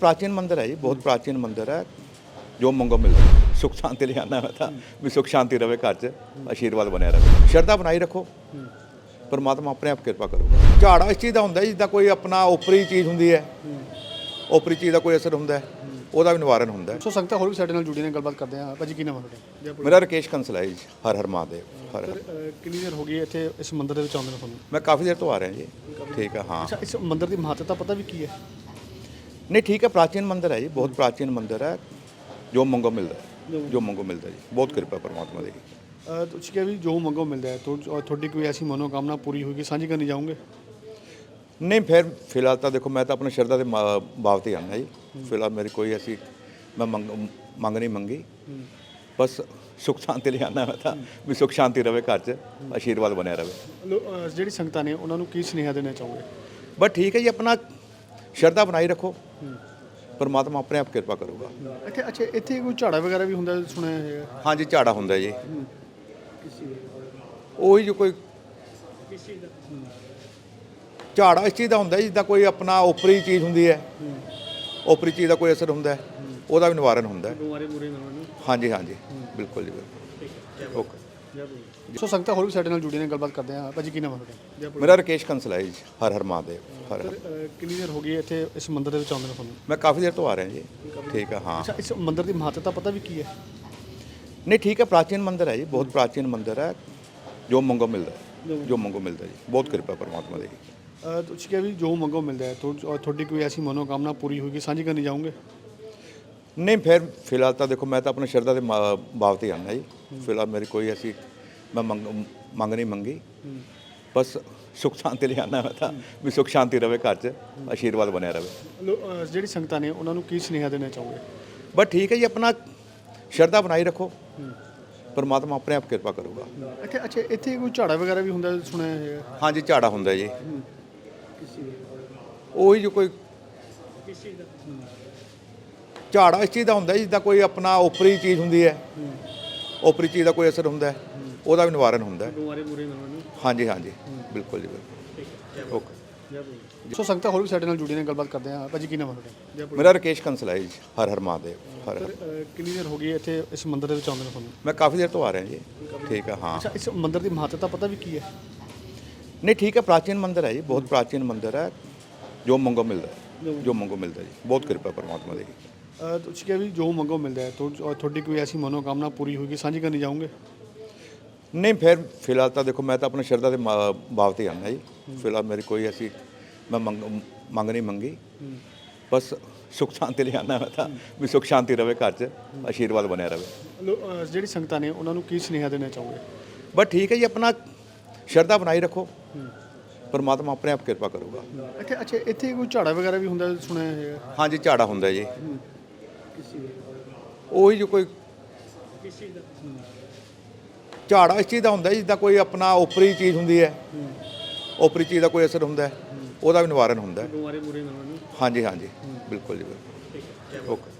ਪ੍ਰਾਚੀਨ ਮੰਦਿਰ ਹੈ ਜੀ ਬਹੁਤ ਪ੍ਰਾਚੀਨ ਮੰਦਿਰ ਹੈ। ਜੋ ਮੰਗੋ ਮਿਲਦਾ ਸੁਖ ਸ਼ਾਂਤੀ ਲਿਆਣਾ ਹੈ ਤਾਂ ਵੀ ਸੁਖ ਸ਼ਾਂਤੀ ਰਵੇ ਘਰ 'ਚ ਆਸ਼ੀਰਵਾਦ ਬਣਿਆ ਰਵੇ। ਸ਼ਰਧਾ ਬਣਾਈ ਰੱਖੋ। ਪਰਮਾਤਮਾ ਆਪਣੇ ਆਪ ਕਿਰਪਾ ਕਰੂਗਾ। ਝਾੜਾ ਇਸ ਚੀਜ਼ ਦਾ ਹੁੰਦਾ ਜਿੱਦਾਂ ਕੋਈ ਆਪਣਾ ਉਪਰੀ ਚੀਜ਼ ਹੁੰਦੀ ਹੈ ਉਪਰੀ ਚੀਜ਼ ਦਾ ਕੋਈ ਅਸਰ ਹੁੰਦਾ ਹੈ ਉਹਦਾ ਵੀ ਨਿਵਾਰਨ ਹੁੰਦਾ ਸੋ ਸੰਗਤਾਂ ਹੋਰ ਵੀ ਸਾਡੇ ਨਾਲ ਜੁੜੀ ਨੇ ਗੱਲਬਾਤ ਕਰਦੇ ਆ ਭਾਜੀ ਕੀ ਨਾਮ ਹੈ ਮੇਰਾ ਰਕੇਸ਼ ਕੰਸਲ ਹੈ ਜੀ ਹਰ ਹਰ ਮਹਾਦੇਵ ਹਰ ਕਿੰਨੀ ਦੇਰ ਹੋ ਗਈ ਇੱਥੇ ਇਸ ਮੰਦਿਰ ਦੇ ਵਿੱਚ ਆਉਂਦੇ ਨੂੰ ਤੁਹਾਨੂੰ? ਮੈਂ ਕਾਫੀ ਦੇਰ ਤੋਂ ਆ ਰਿਹਾ ਜੀ। ਠੀਕ ਹੈ ਹਾਂ। ਅੱਛਾ ਇਸ ਮੰਦਿਰ ਦੀ ਮਹੱਤਤਾ ਪਤਾ ਵੀ ਕੀ ਹੈ? ਨਹੀਂ ਠੀਕ ਹੈ ਪ੍ਰਾਚੀਨ ਮੰਦਿਰ ਹੈ ਜੀ ਬਹੁਤ ਪ੍ਰਾਚੀਨ ਮੰਦਿਰ ਹੈ। ਜੋ ਮੰਗੋ ਮਿਲਦਾ ਹੈ ਜੋ ਮੰਗੋ ਮਿਲਦਾ ਜੀ। ਬਹੁਤ ਕਿਰਪਾ ਪਰਮਾਤਮਾ ਦੀ। ਤੁਸੀਂ ਕਿਹਾ ਵੀ ਜੋ ਮੰਗੋ ਮਿਲਦਾ ਹੈ ਅਹ, ਤੁਹਾਡੀ ਕੋਈ ਐਸੀ ਮਨੋਕਾਮਨਾ ਪੂਰੀ ਹੋਏਗੀ ਸਾਂਝੀ ਕਰਨੀ ਜਾਓਗੇ? ਨਹੀਂ ਫਿਰ ਫਿਲਹਾਲ ਤਾਂ ਦੇਖੋ ਮੈਂ ਤਾਂ ਆਪਣੀ ਸ਼ਰਧਾ ਦੇ ਮਾ- ਬਾਬ ਤੇ ਆਨਾ ਜੀ। ਫਿਲਹਾਲ ਮੇਰੀ ਕੋਈ ਐਸੀ ਮੈਂ ਮੰਗ ਮੰਗ ਨਹੀਂ ਮੰਗੀ। ਬਸ ਸੁਖ ਸ਼ਾਂਤੀ ਲਈ ਆਨਾ ਮੈਂ ਤਾਂ ਵੀ ਸੁਖ ਸ਼ਾਂਤੀ ਰਵੇ ਘਰ 'ਚ ਆਸ਼ੀਰਵਾਦ ਬਣਿਆ ਰਵੇ। ਲੋ- ਜਿਹੜੀ ਸੰਗਤਾਂ ਨੇ ਉਹਨਾਂ ਨੂੰ ਕੀ ਸੁਨੇਹਾ ਦੇਣਾ ਚਾਹੋਗੇ? ਬਸ ਠੀਕ ਹੈ ਜੀ ਆਪਣਾ ਸ਼ਰਧਾ ਬਣਾਈ ਰੱਖੋ। ਪਰਮਾਤਮਾ ਆਪਣੇ ਆਪ ਕਿਰਪਾ ਕਰੂਗਾ। ਅੱਛਾ ਅੱਛਾ ਇੱਥੇ ਕੋਈ ਝਾੜਾ ਵਗੈਰਾ ਵੀ ਹੁੰਦਾ ਸੁਣਿਆ ਹੈਗਾ ਹਾਂਜੀ ਝਾੜਾ ਹੁੰਦਾ ਜੀ। ਉਹੀ ਜੋ ਕੋਈ ਝਾੜਾ ਇਸ ਚੀਜ਼ ਦਾ ਹੁੰਦਾ ਜਿੱਦਾਂ ਕੋਈ ਆਪਣਾ ਉਪਰੀ ਚੀਜ਼ ਹੁੰਦੀ ਹੈ। ਉਪਰੀ ਚੀਜ਼ ਦਾ ਕੋਈ ਅਸਰ ਹੁੰਦਾ ਹੈ। ਉਹਦਾ ਵੀ ਨਿਵਾਰਨ ਹੁੰਦਾ ਹੈ। ਹਾਂਜੀ ਹਾਂਜੀ। ਬਿਲਕੁਲ ਜੀ ਬਿਲਕੁਲ। ਓਕੇ ਸੋ ਸੰਗਤਾਂ ਹੋਰ ਵੀ ਸਾਡੇ ਨਾਲ ਜੁੜੀ ਨੇ ਗੱਲਬਾਤ ਕਰਦੇ ਆ ਭਾਜੀ ਕੀ ਨਾਮ ਹੈ ਤੁਹਾਡਾ? ਮੇਰਾ ਰਕੇਸ਼ ਕੰਸਲ ਹੈ ਜੀ ਹਰ ਹਰ ਮਹਾਦੇਵ। ਹਰ ਹਰ ਕਿੰਨੀ ਦੇਰ ਹੋ ਗਈ ਹੈ ਇੱਥੇ ਇਸ ਮੰਦਿਰ ਦੇ ਵਿੱਚ ਆਉਂਦੇ ਨੂੰ ਤੁਹਾਨੂੰ? ਮੈਂ ਕਾਫੀ ਦੇਰ ਤੋਂ ਆ ਰਿਹਾ ਜੀ। ਠੀਕ ਹੈ ਹਾਂ। ਅੱਛਾ ਇਸ ਮੰਦਿਰ ਦੀ ਮਹੱਤਤਾ ਪਤਾ ਵੀ ਕੀ ਹੈ? ਨਹੀਂ ਠੀਕ ਹੈ ਪ੍ਰਾਚੀਨ ਮੰਦਿਰ ਹੈ ਜੀ ਬਹੁਤ ਪ੍ਰਾਚੀਨ ਮੰਦਿਰ ਹੈ। ਜੋ ਮੰਗੋ ਮਿਲਦਾ ਹੈ ਜੋ ਮੰਗੋ ਮਿਲਦਾ ਜੀ। ਬਹੁਤ ਕਿਰਪਾ ਪਰਮਾਤਮਾ ਦੀ। ਅਹ, ਤੁਸੀਂ ਕਿਹਾ ਵੀ ਜੋ ਮੰਗੋ ਮਿਲਦਾ ਹੈ ਤੁਹਾ- ਤੁਹਾਡੀ ਕੋਈ ਐਸੀ ਮਨੋਕਾਮਨਾ ਪੂਰੀ ਹੋਏਗੀ ਸਾਂਝੀ ਕਰਨੀ ਜਾਓਗੇ? ਨਹੀਂ ਫਿਰ ਫਿਲਹਾਲ ਤਾਂ ਦੇਖੋ ਮੈਂ ਤਾਂ ਆਪਣੀ ਸ਼ਰਧਾ ਦੇ ਮਾ- ਬਾਬ ਤੇ ਆਨਾ ਜੀ। ਫਿਲਹਾਲ ਮੇਰੀ ਕੋਈ ਐਸੀ ਮੈਂ ਮੰਗ ਮੰਗ ਨਹੀਂ ਮੰਗੀ। ਬਸ ਸੁਖ ਸ਼ਾਂਤੀ ਲਈ ਆਨਾ ਮੈਂ ਤਾਂ ਵੀ ਸੁਖ ਸ਼ਾਂਤੀ ਰਵੇ ਘਰ 'ਚ ਆਸ਼ੀਰਵਾਦ ਬਣਿਆ ਰਵੇ। ਲੋ- ਅਹ, ਜਿਹੜੀ ਸੰਗਤਾਂ ਨੇ ਉਹਨਾਂ ਨੂੰ ਕੀ ਸੁਨੇਹਾ ਦੇਣਾ ਚਾਹੋਗੇ? ਬਸ ਠੀਕ ਹੈ ਜੀ ਆਪਣਾ ਸ਼ਰਧਾ ਬਣਾਈ ਰੱਖੋ। ਪਰਮਾਤਮਾ ਆਪਣੇ ਆਪ ਕਿਰਪਾ ਕਰੂਗਾ। ਅੱਛਾ ਅੱਛਾ ਇੱਥੇ ਕੋਈ ਝਾੜਾ ਵਗੈਰਾ ਵੀ ਹੁੰਦਾ ਸੁਣਿਆ ਹੈਗਾ ਹਾਂਜੀ ਝਾੜਾ ਹੁੰਦਾ ਜੀ। ਉਹੀ ਜੋ ਕੋਈ ਝਾੜਾ ਇਸ ਚੀਜ਼ ਦਾ ਹੁੰਦਾ ਜੀ, ਜਿੱਦਾਂ ਕੋਈ ਆਪਣਾ ਉਪਰੀ ਚੀਜ਼ ਹੁੰਦੀ ਹੈ। ਉਪਰੀ ਚੀਜ਼ ਦਾ ਕੋਈ ਅਸਰ ਹੁੰਦਾ ਹੈ ਉਹਦਾ ਵੀ ਨਿਵਾਰਨ ਹੁੰਦਾ ਹੈ। ਬਿਮਾਰੀ ਬੁਰੀ ਨਾ ਹਾਂਜੀ ਹਾਂਜੀ। ਬਿਲਕੁਲ ਜੀ ਬਿਲਕੁਲ। ਓਕੇ। ਸੋ ਸੰਗਤਾਂ ਹੋਰ ਵੀ ਸਾਡੇ ਨਾਲ ਜੁੜੀ ਨੇ ਗੱਲਬਾਤ ਕਰਦੇ ਆ ਭਾਜੀ ਕੀ ਨਾਮ ਹੈ ਤੁਹਾਡਾ? ਮੇਰਾ ਰਕੇਸ਼ ਕੰਸਲ ਹੈ ਜੀ ਹਰ ਹਰ ਮਹਾਦੇਵ ਹਰ ਕਿੰਨੀ ਦੇਰ ਹੋ ਗਈ ਇੱਥੇ ਇਸ ਮੰਦਿਰ ਦੇ ਵਿੱਚ ਆਉਂਦੇ ਨੂੰ ਤੁਹਾਨੂੰ? ਮੈਂ ਕਾਫੀ ਦੇਰ ਤੋਂ ਆ ਰਿਹਾ ਜੀ। ਠੀਕ ਹੈ ਹਾਂ। ਅੱਛਾ ਇਸ ਮੰਦਿਰ ਦੀ ਮਹੱਤਤਾ ਪਤਾ ਵੀ ਕੀ ਹੈ? ਨਹੀਂ ਠੀਕ ਹੈ ਪ੍ਰਾਚੀਨ ਮੰਦਿਰ ਹੈ ਜੀ ਬਹੁਤ ਪ੍ਰਾਚੀਨ ਮੰਦਿਰ ਹੈ। ਜੋ ਮੰਗੋ ਮਿਲਦਾ ਹੈ ਜੋ ਮੰਗੋ ਮਿਲਦਾ ਜੀ ਬਹੁਤ ਕਿਰਪਾ ਪਰਮਾਤਮਾ ਦੀ। ਤੁਸੀਂ ਕਿਹਾ ਵੀ ਜੋ ਮੰਗੋ ਮਿਲਦਾ ਹੈ ਤੁਹਾ- ਤੁਹਾਡੀ ਕੋਈ ਐਸੀ ਮਨੋਕਾਮਨਾ ਪੂਰੀ ਹੋਏਗੀ ਸਾਂਝੀ ਕਰਨੀ ਜਾਓਗੇ? ਨਹੀਂ ਫਿਰ ਫਿਲਹਾਲ ਤਾਂ ਦੇਖੋ ਮੈਂ ਤਾਂ ਆਪਣੀ ਸ਼ਰਧਾ ਦੇ ਮਾ- ਬਾਬ ਤੇ ਆਨਾ ਜੀ। ਫਿਲਹਾਲ ਮੇਰੀ ਕੋਈ ਐਸੀ ਮੈਂ ਮੰਗ ਮੰਗ ਨਹੀਂ ਮੰਗੀ। ਬਸ ਸੁਖ ਸ਼ਾਂਤੀ ਲਈ ਆਨਾ ਮੈਂ ਤਾਂ ਵੀ ਸੁਖ ਸ਼ਾਂਤੀ ਰਵੇ ਘਰ 'ਚ ਆਸ਼ੀਰਵਾਦ ਬਣਿਆ ਰਵੇ। ਲੋ- ਅਹ, ਜਿਹੜੀ ਸੰਗਤਾਂ ਨੇ ਉਹਨਾਂ ਨੂੰ ਕੀ ਸੁਨੇਹਾ ਦੇਣਾ ਚਾਹੋਗੇ? ਬਸ ਠੀਕ ਹੈ ਜੀ ਆਪਣਾ ਸ਼ਰਧਾ ਬਣਾਈ ਰੱਖੋ। ਪਰਮਾਤਮਾ ਆਪਣੇ ਆਪ ਕਿਰਪਾ ਕਰੂਗਾ। ਅੱਛਾ ਅੱਛਾ ਇੱਥੇ ਕੋਈ ਝਾੜਾ ਵਗੈਰਾ ਵੀ ਹੁੰਦਾ ਸੁਣਿਆ ਹੈਗਾ ਹਾਂਜੀ ਝਾੜਾ ਹੁੰਦਾ ਜੀ। ਉਹੀ ਜੋ ਕੋਈ ਝਾੜਾ ਇਸ ਚੀਜ਼ ਦਾ ਹੁੰਦਾ ਜਿੱਦਾਂ ਕੋਈ ਆਪਣਾ ਉਪਰੀ ਚੀਜ਼ ਹੁੰਦੀ ਹੈ। ਉਪਰੀ ਚੀਜ਼ ਦਾ ਕੋਈ ਅਸਰ ਹੁੰਦਾ ਹੈ ਉਹਦਾ ਵੀ ਨਿਵਾਰਨ ਹੁੰਦਾ ਹੈ। ਹਾਂਜੀ ਹਾਂਜੀ। ਬਿਲਕੁਲ ਜੀ ਬਿਲਕੁਲ। ਓਕੇ